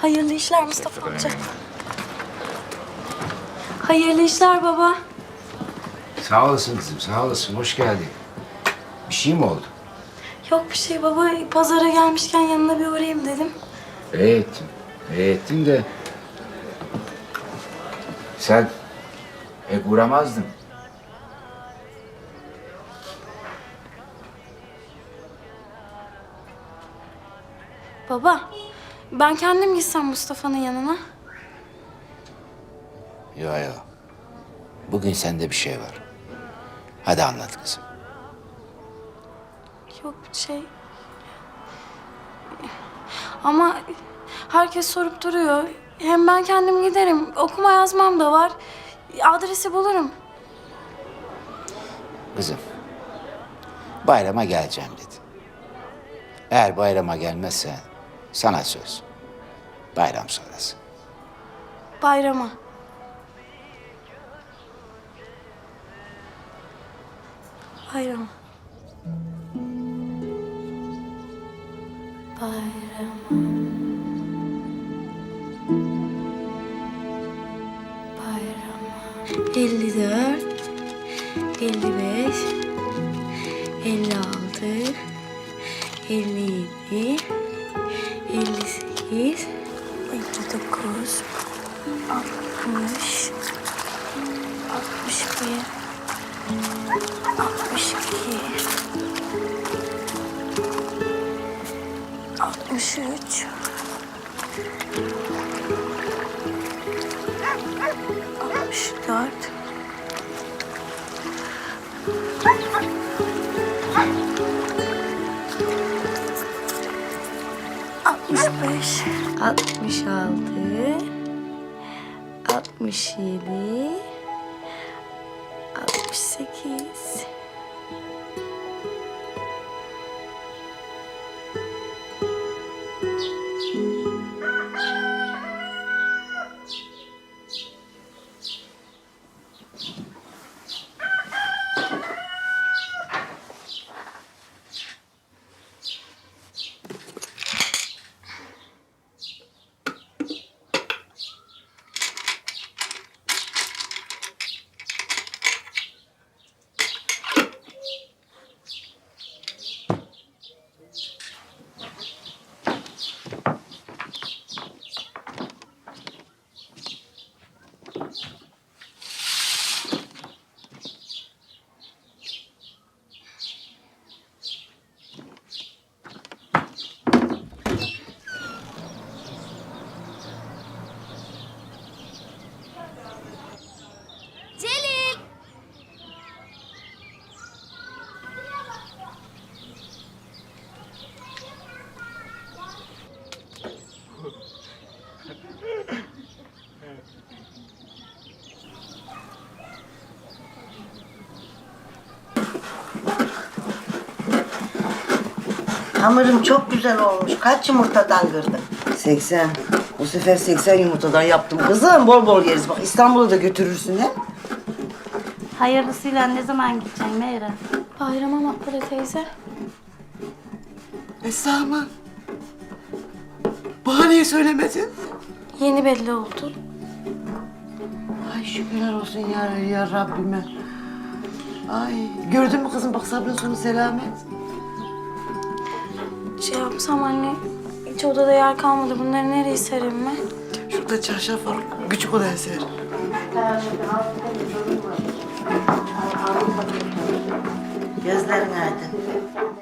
Hayırlı işler Mustafa amca. Hayırlı işler baba. Sağ olasın kızım, sağ olasın. Hoş geldin. Bir şey mi oldu? Yok bir şey baba. Pazara gelmişken yanına bir uğrayayım dedim. İyi ettin. İyi ettin de... Sen pek uğramazdın. Baba, ben kendim gitsem Mustafa'nın yanına. Yo yo. Bugün sende bir şey var. Hadi anlat kızım. Yok bir şey. Ama herkes sorup duruyor. Hem ben kendim giderim. Okuma yazmam da var. Adresi bulurum. Kızım. Bayrama geleceğim dedi. Eğer bayrama gelmezsen sana söz. Bayram sonrası. Bayrama. Bayram. Bayram. Bayram. 54 55 56 57 58 59 60 61 62 63 64 65 66 67 68 Hamurum çok güzel olmuş. Kaç yumurtadan kırdın? 80. Bu sefer 80 yumurtadan yaptım. Kızım bol bol yeriz. Bak İstanbul'a da götürürsün he. Hayırlısıyla ne zaman gideceksin Meyra? Bayrama Makbule teyze. Esra mı? Bana niye söylemedin? Yeni belli oldu. Ay şükürler olsun ya, ya Rabbime. Ay gördün mü kızım bak sabrın sonu selamet. Şey yapsam anne, hiç odada yer kalmadı. Bunları nereye sereyim ben? Şurada çarşaf var küçük odaya ser. Gözlerin aydın.